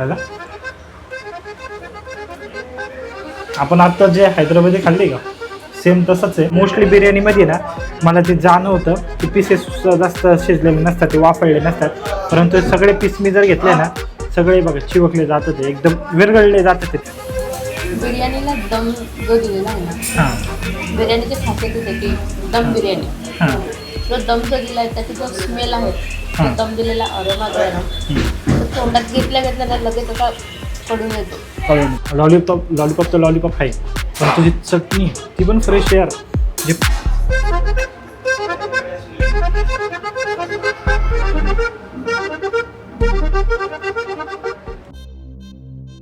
आला आपण आता जे हैदराबादी खाल्ली का? सेम तसंच आहे. मोस्टली बिर्याणीमध्ये ना मला ते जाणवतं की पीसेस जास्त शिजलेले नसतात ते वाफळले नसतात. परंतु सगळे पीस मी जर घेतले ना सगळे बघा चिवकले जातात ते एकदम विरघळले जातात ते. बिर्याणीला दम जो दिलेला आहे ना. हां. बिर्याणीची खासियत आहे की दम बिर्याणी. हां. जो दम जो दिला आहे त्याची जो स्मेल आहे दम दिलेला अरोमा जो आहे ना तोंडात घेतल्या घेतल्या ना लगेच असा पडून येतो. कळलं लॉलीपॉप लॉलीपॉप तर लॉलीपॉप आहे. पण तुझी चटणी ती पण फ्रेश यार. जे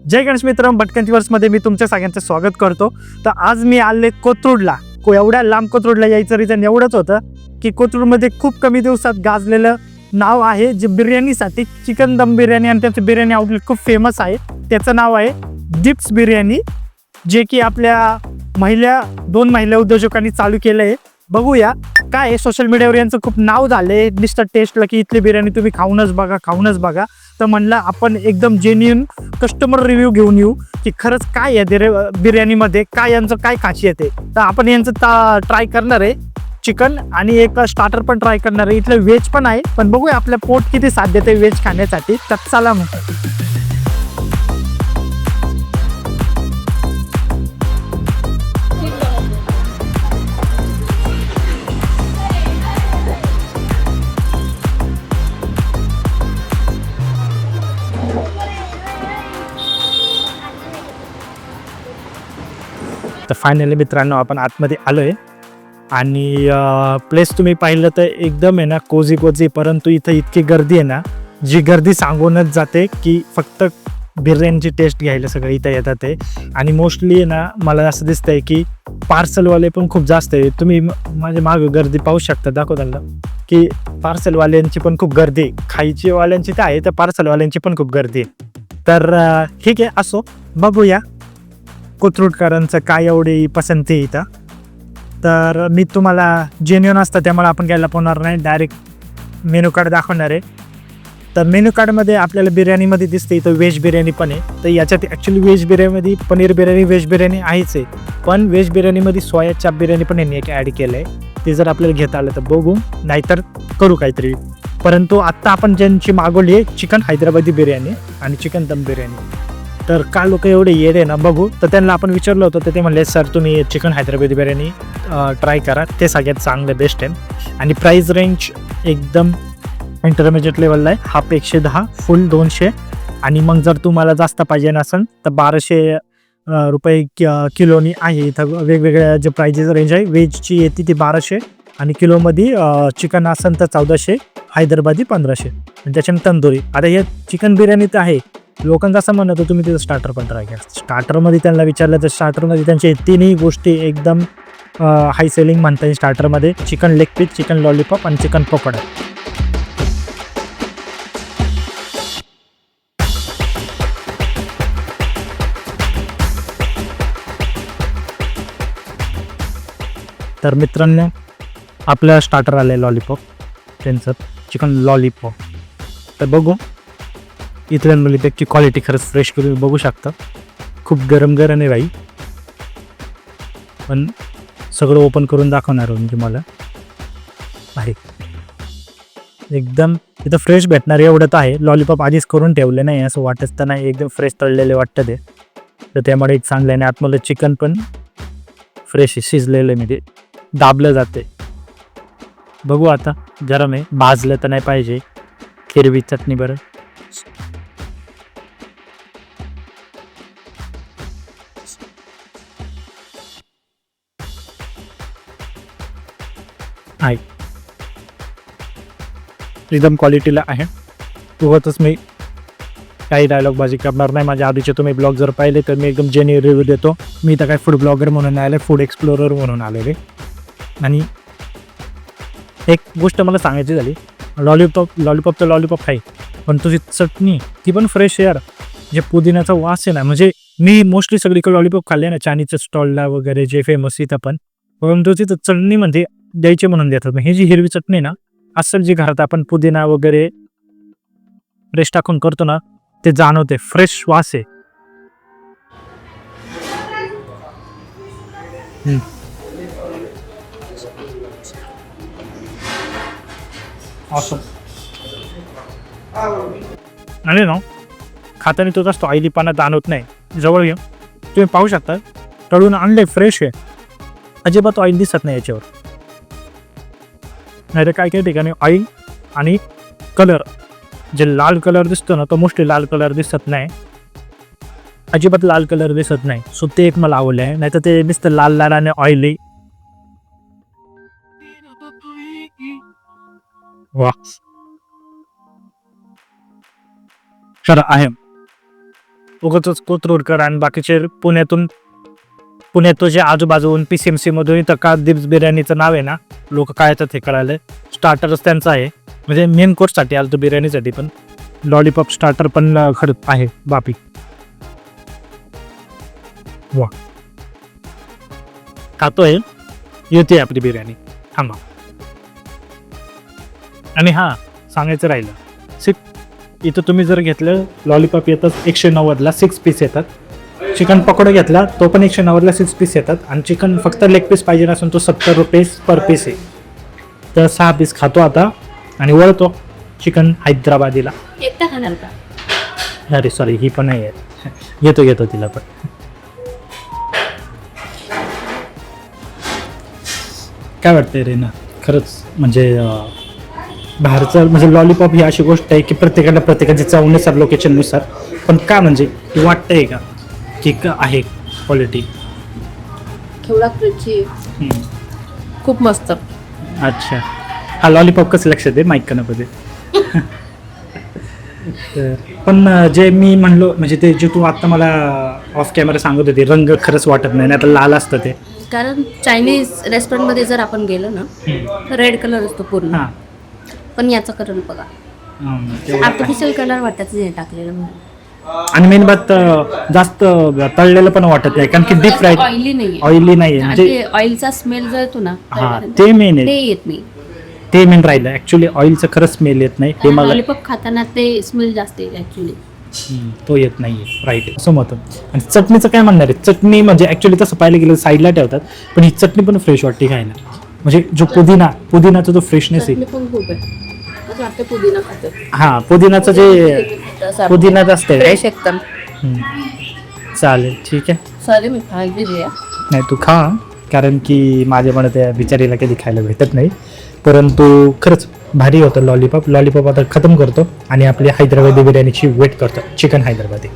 जय गणेश मित्र भटकनमध्ये मी तुमच्या सगळ्यांचं स्वागत करतो. तर आज मी आले कोथरूडला. को एवढ्या लांब कोथरूडला यायचं रिझन एवढंच होतं की कोथरूडमध्ये खूप कमी दिवसात गाजलेलं नाव आहे जे बिर्याणीसाठी चिकन दम बिर्याणी आणि त्याचं बिर्याणी आउटलेट खूप फेमस आहे. त्याचं नाव आहे डिप्स बिर्याणी जे की आपल्या महिला दोन महिला उद्योजकांनी चालू केलं आहे. बघूया काय आहे सोशल मीडियावर यांचं खूप नाव झालंय. नुसतं टेस्टला की इथली बिर्याणी तुम्ही खाऊनच बघा खाऊनच बघा. तर म्हणलं आपण एकदम जेन्युन कस्टमर रिव्ह्यू घेऊन येऊ की खरंच काय आहे बिर्याणीमध्ये काय यांचं काय खासियत आहे. तर आपण यांचं ट्राय करणार आहे. चिकन आणि एक स्टार्टर पण ट्राय करणार आहे. इथलं व्हेज पण आहे. पण बघूया आपलं पोट किती साथ देते व्हेज खाण्यासाठी. तर चला मग. तर फायनली मित्रांनो आपण आतमध्ये आलो आहे आणि प्लेस तुम्ही पाहिलं तर एकदम आहे ना कोझी कोझी परंतु इथं इतकी गर्दी आहे ना जी गर्दी सांगूनच जाते की फक्त बिर्याणीची टेस्ट घ्यायला सगळं इथं येतात ते. आणि मोस्टली आहे ना मला असं दिसतंय की पार्सलवाले पण खूप जास्त आहे. तुम्ही माझ्या मागे गर्दी पाहू शकता दाखव त्यांना. की पार्सलवाल्यांची पण खूप गर्दी आहे. खायची वाल्यांची तर आहे तर पार्सलवाल्यांची पण खूप गर्दी आहे. तर ठीक आहे असो. बघूया. कोथरूडकरांचं काय एवढी पसंती आहे इथं? तर मी तुम्हाला जेन्युन असतं त्यामुळे आपण घ्यायला पोहणार नाही. डायरेक्ट मेनू कार्ड दाखवणार आहे. तर मेनू कार्डमध्ये आपल्याला बिर्याणीमध्ये दिसते. इथं व्हेज बिर्याणी पण आहे. तर याच्यात ॲक्च्युली व्हेज बिर्याणीमध्ये पनीर बिर्याणी व्हेज बिर्याणी आहेच आहे. पण व्हेज बिर्याणीमध्ये सोया चाप बिर्याणी पण यांनी एक ॲड केलं आहे ते जर आपल्याला घेता आलं तर बघू. नाहीतर करू काहीतरी. परंतु आत्ता आपण ज्यांची मागवली आहे चिकन हैदराबादी बिर्याणी आणि चिकन दम बिर्याणी. तर का लोक एवढे येत आहे ना बघू. तर त्यांना आपण विचारलं होतं तर ते म्हणले सर तुम्ही चिकन हैदराबादी बिर्याणी ट्राय करा. ते सगळ्यात चांगलं बेस्ट आहे. आणि प्राईस रेंज एकदम इंटरमिजिएट लेवलला आहे. हाफ एकशे दहा फुल दोनशे. आणि मग जर तुम्हाला जास्त पाहिजे नसेल तर बाराशे रुपये कि- किलोनी आहे. इथं वेगवेगळ्या जे प्राइजेस रेंज आहे वेजची येते ती बाराशे. आणि किलोमध्ये चिकन असेल तर चौदाशे हैदराबादी पंधराशे. आणि त्याच्याने तंदुरी. आता हे चिकन बिर्याणी तर आहे. लोकांचं असं म्हणत होतं तुम्ही तिथं स्टार्टर पण ट्राय करा स्टार्टरमध्ये त्यांना विचारलं तर स्टार्टरमध्ये त्यांचे तिन्ही गोष्टी एकदम हाय सेलिंग म्हणता येईल स्टार्टरमध्ये chicken leg piece chicken lollipop आणि चिकन पकोडा तर मित्रांनो आपलं स्टार्टर आलं आहे लॉलीपॉप त्यांचं चिकन लॉलीपॉप तर बघू. इथल्या त्याची क्वालिटी खरंच फ्रेश करून बघू शकता. खूप गरम गरम आहे बाई. पण सगळं ओपन करून दाखवणार म्हणजे मला आहे एकदम इथं फ्रेश भेटणार एवढं तर आहे. लॉलीपॉप आधीच करून ठेवले नाही असं वाटत तर नाही. एकदम फ्रेश तळलेले वाटतं ते. तर त्यामुळे एक चांगलं आहे आणि आतमधलं चिकन पण फ्रेश शिजलेलं आहे म्हणजे दाबलं जाते बघू आता गरम आहे. भाजलं तर नाही पाहिजे. हिरवी चटणी बरं. आहे. रिदम क्वालिटीला आहे. उगाच मी काही डायलॉग बाजी करणार नाही. माझ्या आधीचे तुम्ही ब्लॉग जर पाहिले तर मी एकदम जेन्यू रिव्ह्यू देतो. मी तर काय फूड ब्लॉगर म्हणून आले फूड एक्सप्लोरर म्हणून आलेले. आणि एक गोष्ट मला सांगायची झाली. लॉलीपॉप लॉलीपॉप तर लॉलीपॉप आहे. पण तुझी चटणी ती पण फ्रेश एअर यार. जे पुदिन्याचा वास आहे ना म्हणजे मी मोस्टली सगळीकडे लॉलीपॉप खाल्ले ना चानीच्या स्टॉलला वगैरे जे फेमस इथं पण. परंतु तिथं चटणी म्हणजे द्यायचे म्हणून देतात. मग ही जी हिरवी चटणी ना असेल जी घरात आपण पुदिना वगैरे फ्रेश टाकून करतो ना ते जाणवते. फ्रेश वास आहे. आणि ना खाताने तो जास्त पाना जाणवत नाही. जवळ घेऊन तुम्ही पाहू शकता तळून आणले फ्रेश आहे. अजिबात ऑइल दिसत नाही याच्यावर. नाही तर काही काही ठिकाणी ऑइल आणि कलर जे लाल कलर दिसतो ना तो मोस्टली लाल कलर दिसत नाही. अजिबात लाल कलर दिसत नाही. सो ते एक मला आवडलं आहे. नाहीतर ते नुसतं लाल लाल आणि ऑइली वा खरं आहे. उगाच कोथरूडकर आणि बाकीचे पुण्यातून पुण्यात जे आजूबाजून पी सी एम सी मधून इथं का दिप्स बिर्याणीचं नाव आहे ना लोक काय येतात हे करायला स्टार्टरच त्यांचं आहे. म्हणजे मेन कोर्ससाठी आलं तो बिर्याणीसाठी पण. लॉलीपॉप स्टार्टर पण अं, खरं आहे बापी. वा. खातोय? येते आपली बिर्याणी. थांबा. आणि हां सांगायचं राहिलं. सिक्स इथं तुम्ही जर घेतलं लॉलीपॉप येतात एकशे नव्वदला सिक्स पीस येतात. चिकन पकोडा घेतला तो पण एकशे नव्वदला सिक्स पीस येतात. आणि चिकन फक्त लेग पीस पाहिजे नसून तो सत्तर रुपये पर पीस आहे. तर सहा पीस खातो आता आणि वळतो चिकन हैदराबादीला. एकटा खाणार का? अरे सॉरी ही पण नाही आहे. घेतो घेतो तिला पण. काय वाटतंय रे ना? खरंच म्हणजे बाहेरचं म्हणजे लॉलीपॉप ही अशी गोष्ट आहे की प्रत्येकाला प्रत्येकाची चवनुसार लोकेशननुसार पण का म्हणजे वाटतंय का? की का आहे क्वालिटी केवढा क्रिची खूप मस्त. अच्छा. हा लॉलीपॉप कसं लक्षात आहे माईक कनामध्ये तर पण जे मी म्हणलो म्हणजे ते जे तू आता मला ऑफ कॅमेरा सांगत होती रंग खरंच वाटत नाही आता लाल असतं ते. कारण चायनीज रेस्टॉरंटमध्ये जर आपण गेलो ना तर रेड कलर असतो पूर्ण. हां. पण याचा कलर बघा. आर्टिफिशियल कलर वाटत हे टाकलेलं म्हणून. आणि मेन बात जास्त तळलेलं पण वाटत नाही कारण की डीप फ्राईड ऑइली नाही ऑइली नाही म्हणजे ऑइलचा स्मेल जो येतो ना हा ते मेन ते आहे येत नाही. ते मेन राहिलं ऍक्च्युली ऑइलचं खरंच स्मेल येत नाही. ते मला लॉलीपॉप खाताना ते स्मेल जास्त येईल ऍक्च्युली हम्म, तो येत नाहीये. राईट असं मत. आणि चटणीचं काय म्हणणार आहे? चटणी म्हणजे ऍक्च्युली तसं पाहायला गेलं साईडला ठेवतात पण ही चटणी पण फ्रेश वाटते खायला. म्हणजे जो पुदिना पुदिनाचा जो फ्रेशनेस आहे. पण खूप आहे. असं वाटतं पुदिना खातो हा पुदिनाचं जे पुदिना असते फ्रेश एकदम. चालेल ठीक आहे. सॉरी मी दिली नाही तू खा कारण की माझ्या मला त्या बिचारीला कधी खायला भेटत नाही. परंतु खरंच भारी होतं लॉलीपॉप लॉलीपॉप आता खतम करतो आणि आपली हैदराबादी बिर्याणीची वेट करतो. चिकन हैदराबादी.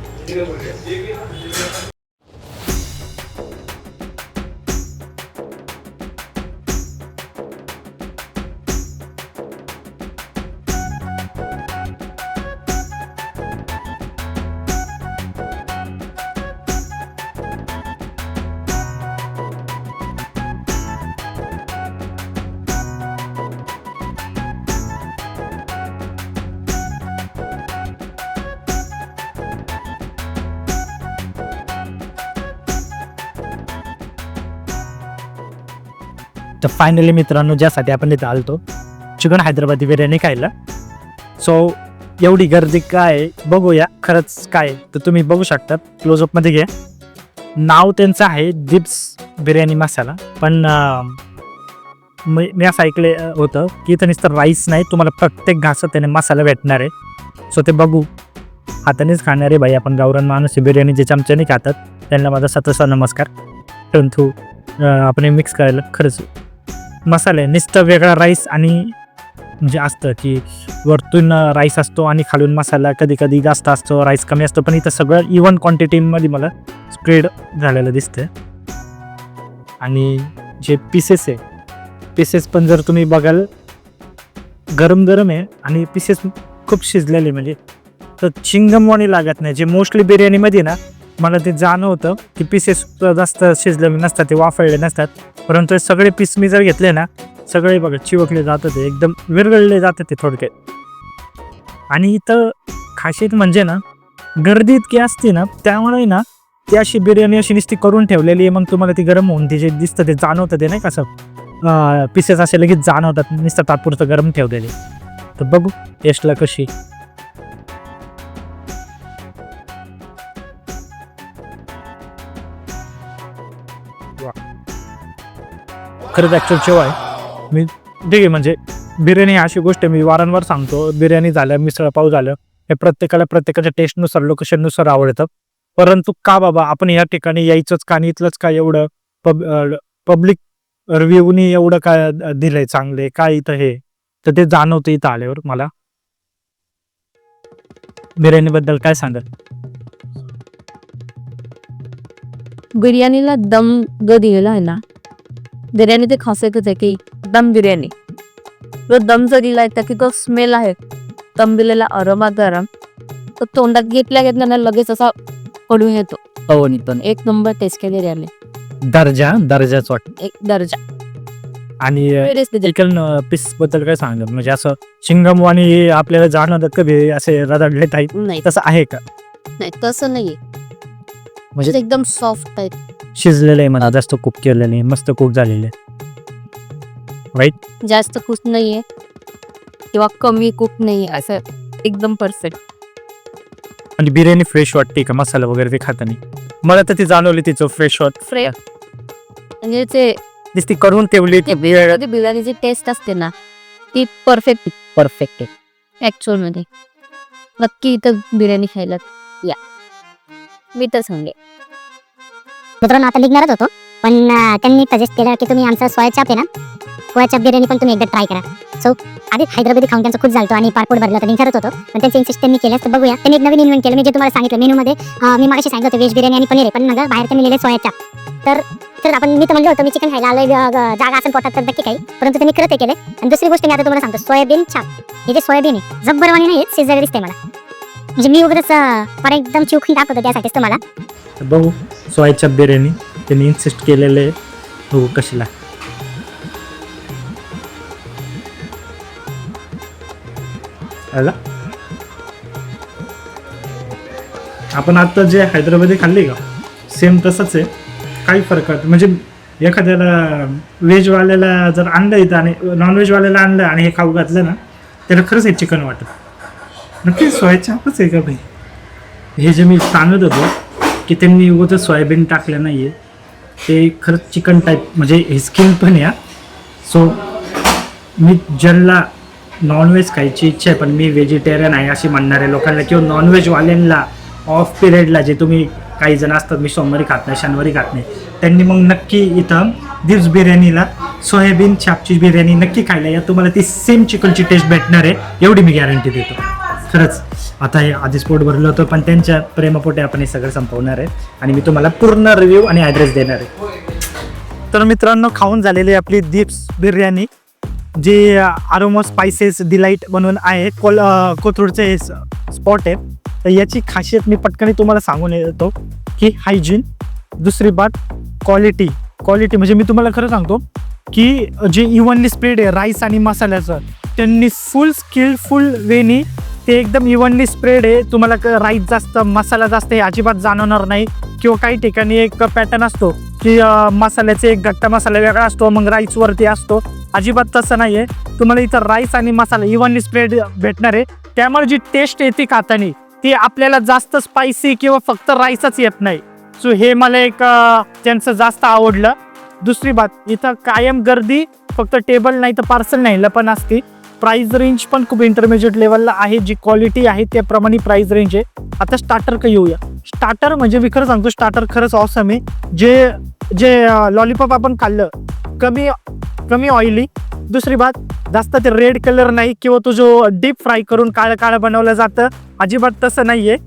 तर फायनली मित्रांनो ज्यासाठी आपण इथं आलतो चिकन हैदराबादी बिर्याणी खायला. सो एवढी गर्दी काय आहे, बघूया. खरंच काय तर तुम्ही बघू शकता क्लोजअपमध्ये घ्या. नाव त्यांचं आहे दिप्स बिर्याणी मसाला. पण मी मी असं ऐकले होतं की इथं नुसतं राईस नाही तुम्हाला प्रत्येक घासात त्याने मसाला भेटणार आहे. सो ते बघू. हातानेच खाणारे भाई आपण. गावरान माणूस बिर्याणी जे चमच्याने खातात त्यांना माझा सतसा नमस्कार परंतु आपण हे मिक्स करायला खरंच मसाले नुसतं वेगळा राईस आणि म्हणजे असतं की वरतून राईस असतो आणि खालून मसाला कधी कधी जास्त असतो राईस कमी असतो. पण इथं सगळं इवन क्वांटिटीमध्ये मला स्प्रेड झालेलं दिसतं आणि जे पीसेस आहे पीसेस पण जर तुम्ही बघाल गरम गरम आहे आणि पीसेस खूप शिजलेले म्हणजे तर चिंगमवाणी लागत नाही. जे मोस्टली बिर्याणीमध्ये ना मला ते जाणवतं की पीसेस जास्त शिजलेले नसतात ते वाफळले नसतात. परंतु सगळे पीस मी जर घेतले ना सगळे बघा चिवकले जातात ते एकदम विरघळले जातात ते थोडक्यात. आणि इथं खासियत म्हणजे ना गर्दी इतकी असते ना त्यामुळे ना ती अशी बिर्याणी अशी नुसती करून ठेवलेली आहे मग तुम्हाला ती गरम होऊन ती जे दिसतं ते जाणवतं ते नाही कसं पीसेस असे लगेच जाणवतात नुसतं तात्पुरतं गरम ठेवलेले. तर बघू टेस्टला कशी. खरंच ॲक्च्युअल शेव आहे. मी ठीक आहे म्हणजे बिर्याणी अशी गोष्ट मी वारंवार सांगतो. बिर्याणी झालं मिसळपाव झालं हे प्रत्येकाला प्रत्येकाच्या टेस्टनुसार लोकेशननुसार आवडतं. परंतु का बाबा आपण या ठिकाणी यायचंच का आणि इथलंच का एवढं पब पब्लिक रिव्ह्यूनी एवढं काय दिलंय चांगले? काय इथं हे? तर ते जाणवतं इथं आल्यावर मला. बिर्याणीबद्दल काय सांगाल? बिर्याणीला दम ग दिलेला आहे ना बिर्याणी ते खासियतच आहे की दम बिर्याणी. जो दम जो दिलाय त्याची तो स्मेल आहे दम दिलेला अरोमा गरम तो तोंडात घेतल्या घेतल्या ना लगेच असा पडून येतो. पण एक नंबर टेस्ट केली बिर्याणी. दर्जा दर्जाच वाटत. एक दर्जा. आणि. चिकन पीसबद्दल काय सांगणार म्हणजे असं शिंगम आणि आपल्याला जाणवतं कधी असे रदाडले टाईप नाही. तसं आहे का? नाही तसं नाहीये. म्हणजे म्हणजे एकदम सॉफ्ट आहे शिजलेलं आहे मला जास्त कुक केलेलं नाही मस्त कुक झालेलं आहे. जास्त खुश नाहीये किंवा कमी कुक नाहीये असं एकदम परफेक्ट आणि बिर्याणी फ्रेश वाटते का? मसाला वगैरे ते खाताना मला तर ती जाणवली तिचं फ्रेश वाट फ्रेश म्हणजे ते ती करून ठेवली ती वेळ ती बिर्याणीची टेस्ट असते ना ती परफेक्ट परफेक्ट आहे. ऍक्च्युअलमध्ये. नक्की इथं बिर्याणी खायला या. मी तर मित्रांनो आता निघणारच होतो. पण त्यांनी सजेस्ट केलं की तुम्ही आमचं सोया चाप आहे ना सोया बिर्याणी पण तुम्ही एकदा ट्राय करा. सो आधी हैदराबादी खाऊन त्यांचं खूप झालतो आणि पारपोट भरलं तर निघारत होतो. पण त्यांचे इन्सिस्ट त्यांनी केलं तर बघूया. त्यांनी एक नवीन इन्व्हेंट केलं मी जे तुम्हाला सांगितलं मेनूमध्ये मी मागाशी सांगितलं होतं व्हेज बिर्याणी आणि पनीर पण नका बाहेर त्यांनी लिहिले सोया तर तर आपण मी तर म्हणलं होतं मी चिकन खायला आलोय जागा असेल पोटात तर नक्की काही परंतु त्यांनी करत ते केलं आणि दुसरी गोष्ट मी आता तुम्हाला सांगतो सोयाबीन छाप हे जे सोयाबीन आहे जब्बरवाणी नाही शिजायला दिसते मला. म्हणजे मी उगाच एकदम चिवखून दाखवतो त्यासाठीच तुम्हाला. बघू सोयच्या बिर्याणी त्यांनी इन्सिस्ट केलेले आहे. बघू कशी आपण आता जे हैदराबादी खाल्ली का सेम तसंच आहे. काही फरक म्हणजे एखाद्याला व्हेजवाल्याला जर आणलं इथं आणि नॉनव्हेजवाल्याला आणलं आणि हे खाऊ घातलं ना त्याला खरंच हे चिकन वाटतं. नक्की सोयाचापच आहे का भाई हे जे मी सांगत होतो की त्यांनी उगवतं सोयाबीन टाकलं नाही आहे ते खरंच चिकन टाईप म्हणजे हे स्किन पण या सो मी ज्यांना नॉनव्हेज खायची इच्छा आहे पण मी व्हेजिटेरियन आहे अशी म्हणणाऱ्या लोकांना किंवा नॉनव्हेजवाल्यांना ऑफ पिरियडला जे तुम्ही काही जण असतात मी सोमवारी खात नाही शनिवारी खात नाही. त्यांनी मग नक्की इथं दिवस बिर्याणीला सोयाबीन छापची बिर्याणी नक्की खायला या. तुम्हाला ती सेम चिकनची टेस्ट भेटणार आहे एवढी मी गॅरंटी देतो. खरंच आता हे आधीच पोट भरलं होतं पण त्यांच्या प्रेमापोटे आपण हे सगळं संपवणार आहे. आणि मी तुम्हाला पूर्ण रिव्ह्यू आणि ॲड्रेस देणार आहे. तर मित्रांनो खाऊन झालेली आपली दीप्स बिर्याणी जे आरोमो स्पायसेस डिलाईट म्हणून आहे. कोल कोथरूडचे हे स्पॉट आहे. तर याची खासियत मी पटकन तुम्हाला सांगून येतो की हायजीन दुसरी बात क्वालिटी क्वालिटी म्हणजे मी तुम्हाला खरं सांगतो की जे इव्हनली स्प्रेड आहे राईस आणि मसाल्याचं त्यांनी फुल स्किलफुल वेनी ते एकदम इव्हनली स्प्रेड आहे. तुम्हाला राईस जास्त मसाला जास्त हे अजिबात जाणवणार नाही. किंवा काही ठिकाणी एक पॅटर्न असतो की मसाल्याचे एक घट्ट मसाला वेगळा असतो मग राईसवरती असतो. अजिबात तसं नाही आहे तुम्हाला इथं राईस आणि मसाला इव्हनली स्प्रेड भेटणार आहे. त्यामुळे जी टेस्ट येते खातानी ती आपल्याला जास्त स्पायसी किंवा फक्त राईसच येत नाही. सो हे मला एक त्यांचं जास्त आवडलं. दुसरी बात इथं कायम गर्दी फक्त टेबल नाही तर पार्सल नाही पण असते. प्राइस रेंज पण खूप इंटरमिजिएट लेवलला आहे जी क्वालिटी आहे त्याप्रमाणे प्राइस रेंज आहे. आता स्टार्टर का येऊया. स्टार्टर म्हणजे मी खरं सांगतो स्टार्टर खरंच ऑसम आहे. जे जे लॉलीपॉप आपण खाल्लं कमी कमी ऑइली दुसरी बात जास्त ते रेड कलर नाही किंवा तो जो डीप फ्राय करून काळं काळं बनवलं जातं अजिबात तसं नाही आहे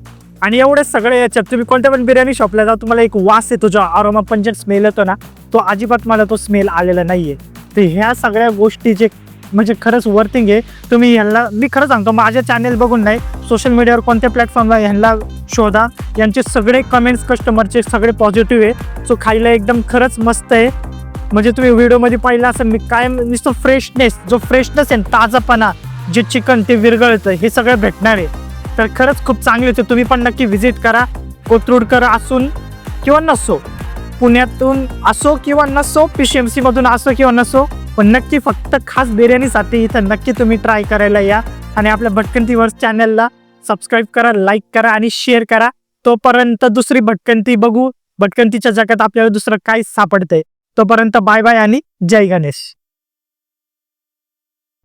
आणि एवढे सगळे याच्यात तुम्ही कोणत्या पण बिर्याणी शॉपला जा तुम्हाला एक वास येतो जो अरोमा पंचन स्मेल येतो ना तो अजिबात मला तो स्मेल आलेला नाही आहे तर ह्या सगळ्या गोष्टी जे म्हणजे खरंच वर्थिंग आहे. तुम्ही ह्यांना मी खरं सांगतो माझ्या चॅनेल बघून नाही सोशल मीडियावर कोणत्या प्लॅटफॉर्मला ह्यांना शोधा यांचे सगळे कमेंट्स कस्टमरचे सगळे पॉझिटिव्ह आहे. सो खायला एकदम खरंच मस्त आहे. म्हणजे तुम्ही व्हिडिओमध्ये पाहिलं असं मी काय नुसतं फ्रेशनेस जो फ्रेशनेस आहे ना, ताजापणा जे चिकन ते विरघळतं हे सगळं भेटणार आहे. तर खरंच खूप चांगले होते. तुम्ही पण नक्की व्हिजिट करा कोथरूडकर असून किंवा नसो. पुण्यातून असो किंवा नसो पी सी एम सीमधून असो किंवा नसो पण नक्की फक्त खास बिर्याणीसाठी इथं नक्की तुम्ही ट्राय करायला या. आणि आपल्या भटकंती वर्स चॅनलला सबस्क्राईब करा लाईक करा आणि शेअर करा. तोपर्यंत दुसरी भटकंती बघू. भटकंतीच्या जगात आपल्याला दुसरं काय सापडतंय. तोपर्यंत बाय बाय आणि जय गणेश.